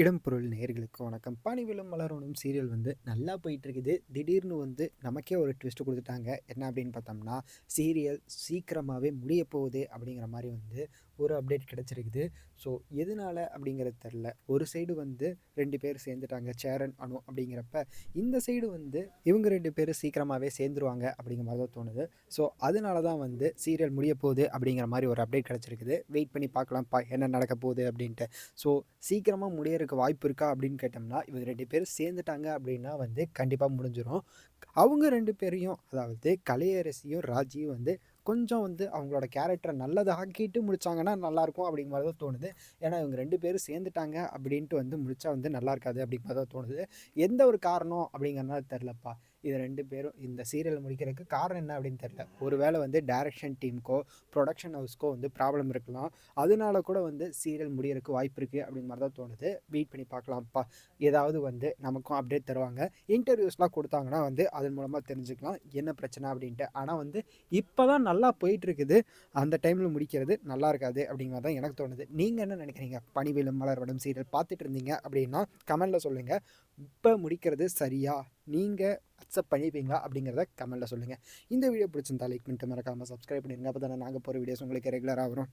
இடம் பொருள் நேயர்களுக்கு வணக்கம். பனிவிலும் மலரணும் சீரியல் வந்து நல்லா போயிட்டுருக்குது. திடீர்னு வந்து நமக்கே ஒரு ட்விஸ்ட் கொடுத்துட்டாங்க. என்ன அப்படின்னு பார்த்தோம்னா சீரியல் சீக்கிரமாகவே முடிய போகுது அப்படிங்கிற மாதிரி வந்து ஒரு அப்டேட் கிடச்சிருக்குது. ஸோ எதனால அப்படிங்கிறது தெரில. ஒரு சைடு வந்து ரெண்டு பேர் சேர்ந்துட்டாங்க சேரன் அனு அப்படிங்கிறப்ப இந்த சைடு வந்து இவங்க ரெண்டு பேரும் சீக்கிரமாகவே சேர்ந்துருவாங்க அப்படிங்கிற மாதிரி தான் தோணுது. ஸோ அதனால தான் வந்து சீரியல் முடிய போகுது அப்படிங்கிற மாதிரி ஒரு அப்டேட் கிடச்சிருக்குது. வெயிட் பண்ணி பார்க்கலாம்ப்பா என்ன நடக்க போகுது அப்படின்ட்டு. ஸோ சீக்கிரமாக முடியறதுக்கு வாய்ப்பு இருக்கா அப்படின்னு கேட்டோம்னா இவங்க ரெண்டு பேரும் சேர்ந்துட்டாங்க அப்படின்னா வந்து கண்டிப்பாக முடிஞ்சிடும் அவங்க ரெண்டு பேரையும் அதாவது கலையரசியும் ராஜியும் வந்து கொஞ்சம் வந்து அவங்களோட கேரக்டரை நல்லதை ஆக்கிட்டு முடிச்சாங்கன்னா நல்லாயிருக்கும் அப்படிங்கிற மாதிரி தான் தோணுது. ஏன்னா இவங்க ரெண்டு பேரும் சேர்ந்துட்டாங்க அப்படின்ட்டு வந்து முடிச்சா வந்து நல்லா இருக்காது அப்படிங்கிற மாதிரி தான் தோணுது. எந்த ஒரு காரணம் அப்படிங்கிறனால தெரிலப்பா இது ரெண்டு பேரும் இந்த சீரியல் முடிக்கிறதுக்கு காரணம் என்ன அப்படின்னு தெரில ஒருவேளை வந்து டைரக்ஷன் டீமுக்கோ ப்ரொடக்ஷன் ஹவுஸ்க்கோ வந்து ப்ராப்ளம் இருக்கலாம். அதனால கூட வந்து சீரியல் முடியறதுக்கு வாய்ப்பு இருக்குது அப்படிங்கிற மாதிரி தான் தோணுது. வெயிட் பண்ணி பார்க்கலாம்ப்பா. ஏதாவது வந்து நமக்கும் அப்டேட் தருவாங்க. இன்டர்வியூஸ்லாம் கொடுத்தாங்கன்னா வந்து அதன் மூலமாக தெரிஞ்சுக்கலாம். என்ன பிரச்சனை அப்படின்ட்டு. ஆனால் வந்து இப்போ தான் நல்லா போயிட்டுருக்குது. அந்த டைமில் முடிக்கிறது நல்லா இருக்காது அப்படிங்கிறது தான் எனக்கு தோணுது. நீங்கள் என்ன நினைக்கிறீங்க? பணிவிலும் மலர்வடம் சீரியல் பார்த்துட்டு இருந்தீங்க அப்படின்னா கமெண்டில் சொல்லுங்கள் இப்போ முடிக்கிறது சரியா? நீங்கள் அக்செப்ட் பண்ணிப்பீங்களா? அப்படிங்கிறத கமெண்ட்டில் சொல்லுங்கள் இந்த வீடியோ பிடிச்சிருந்தா லைக் பண்ணிட்டு மறக்காமல் சப்ஸ்கிரைப் பண்ணிடுங்க. அப்போ தானே நாங்கள் போகிற வீடியோஸ் உங்களுக்கு ரெகுலராக வரும்.